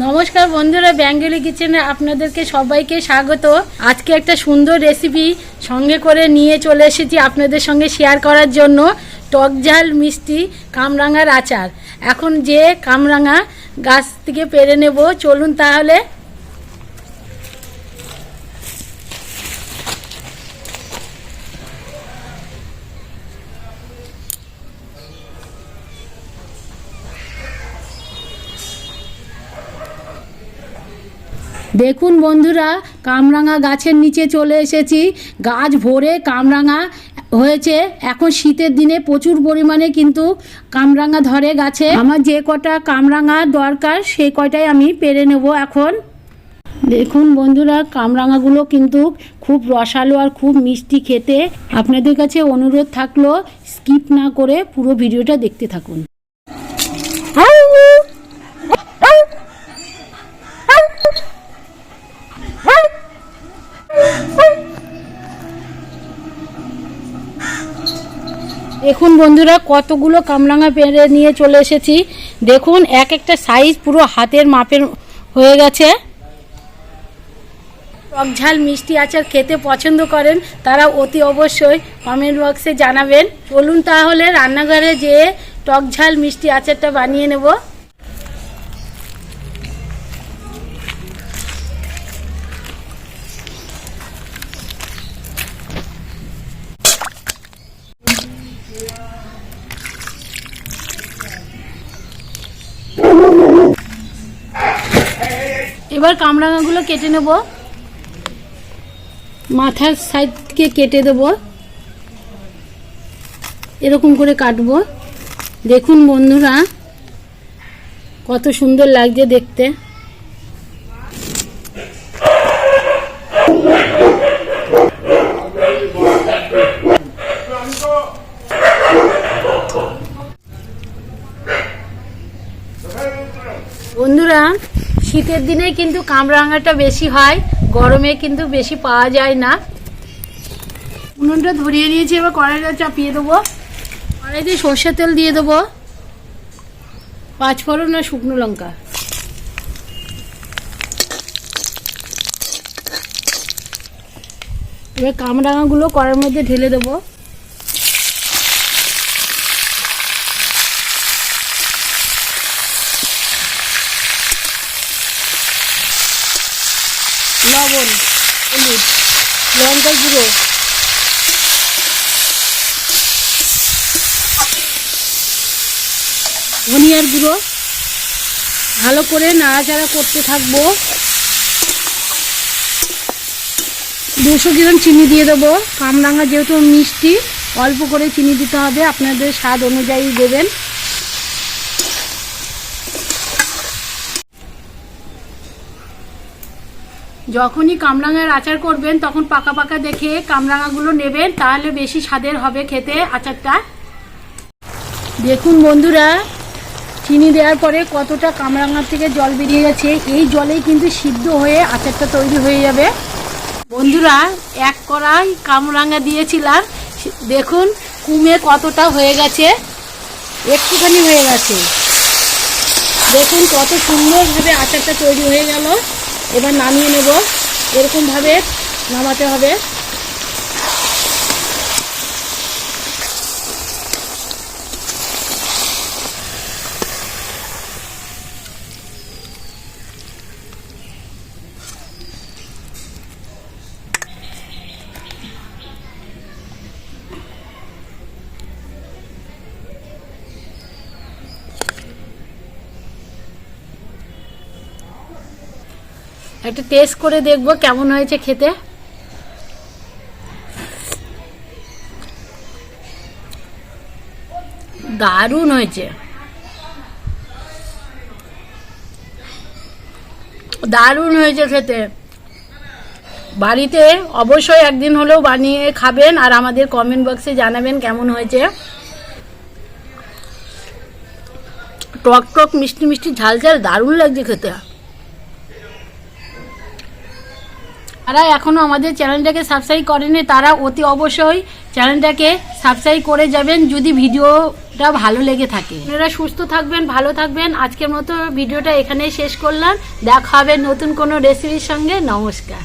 নমস্কার বন্ধুরা ব্যাঙ্গলি কিচেনে আপনাদেরকে সবাইকে স্বাগত। আজকে একটা সুন্দর রেসিপি সঙ্গে করে নিয়ে চলে এসেছি আপনাদের সঙ্গে শেয়ার করার জন্য। টক ঝাল মিষ্টি কামরাঙার আচার। এখন যে কামরাঙা গাছ থেকে পেরে নেব, চলুন তাহলে দেখুন বন্ধুরা, কামরাঙা গাছের নিচে চলে এসেছি। গাছ ভরে কামরাঙা হয়েছে। এখন শীতের দিনে প্রচুর পরিমাণে কিন্তু কামরাঙা ধরে গাছে। আমার যে কটা কামরাঙা দরকার সেই কয়টাই আমি পেরে নেব এখন। দেখুন বন্ধুরা, কামরাঙাগুলো কিন্তু খুব রসালো আর খুব মিষ্টি খেতে। আপনাদের কাছে অনুরোধ থাকল, স্কিপ না করে পুরো ভিডিওটা দেখতে থাকুন। দেখুন বন্ধুরা, কতগুলো কামরাঙা পেরে নিয়ে চলে এসেছি। দেখুন, এক একটা সাইজ পুরো হাতের মাপের হয়ে গেছে। টক ঝাল মিষ্টি আচার খেতে পছন্দ করেন, তারা অতি অবশ্যই কমেন্ট বক্সে জানাবেন। চলুন তাহলে রান্নাঘরে যেয়ে টক ঝাল মিষ্টি আচারটা বানিয়ে নেব। এবার কামরাঙাগুলো কেটে নেব। মাথার সাইডকে কেটে দেব। এরকম করে কাটবো। দেখুন বন্ধুরা, কত সুন্দর লাগছে দেখতে। বন্ধুরা শীতের দিনে কিন্তু কামরাঙাটা বেশি হয়, গরমে কিন্তু বেশি পাওয়া যায় না। উনুনটা ধরিয়ে নিয়েছি, এবার কড়াইটা চাপিয়ে দেবো। কড়াইতে সর্ষের তেল দিয়ে দেবো। পাঁচফোড়ন আর শুকনো লঙ্কা। এবার কামরাঙাগুলো কড়ার মধ্যে ঢেলে দেবো। লবণ হলুদ লঙ্কার গুঁড়ো ধনিয়ার গুঁড়ো, ভালো করে নাড়াচাড়া করতে থাকব। দুশো গ্রাম চিনি দিয়ে দেবো। কামরাঙা যেহেতু মিষ্টি, অল্প করে চিনি দিতে হবে, আপনাদের স্বাদ অনুযায়ী দেবেন। যখনই কামরাঙার আচার করবেন, তখন পাকা পাকা দেখে কামরাঙাগুলো নেবেন, তাহলে বেশি স্বাদের হবে খেতে আচারটা। দেখুন বন্ধুরা, চিনি দেওয়ার পরে কতটা কামরাঙার থেকে জল বেরিয়ে গেছে। এই জলেই কিন্তু সিদ্ধ হয়ে আচারটা তৈরি হয়ে যাবে। বন্ধুরা, এক কড়াই কামরাঙা দিয়েছিলাম। দেখুন কুমে কতটা হয়ে গেছে। একটুখানি হয়ে গেছে। দেখুন কত সুন্দরভাবে আচারটা তৈরি হয়ে গেল। এবার নামিয়ে নেব। এরকমভাবে নামাতে হবে। একটা টেস্ট করে দেখব কেমন হয়েছে খেতে। দারুণ হয়েছে। দারুণ হয়েছে খেতে। বাড়িতে অবশ্যই একদিন হলেও বানিয়ে খাবেন আর আমাদের কমেন্ট বক্সে জানাবেন কেমন হয়েছে। টক টক মিষ্টি মিষ্টি ঝাল ঝাল দারুণ লাগছে খেতে। যারা এখনও আমাদের চ্যানেলটাকে সাবস্ক্রাইব করেনি, তারা অতি অবশ্যই চ্যানেলটাকে সাবস্ক্রাইব করে যাবেন যদি ভিডিওটা ভালো লেগে থাকে। আপনারা সুস্থ থাকবেন, ভালো থাকবেন। আজকের মতো ভিডিওটা এখানেই শেষ করলাম। দেখা হবে নতুন কোনো রেসিপির সঙ্গে। নমস্কার।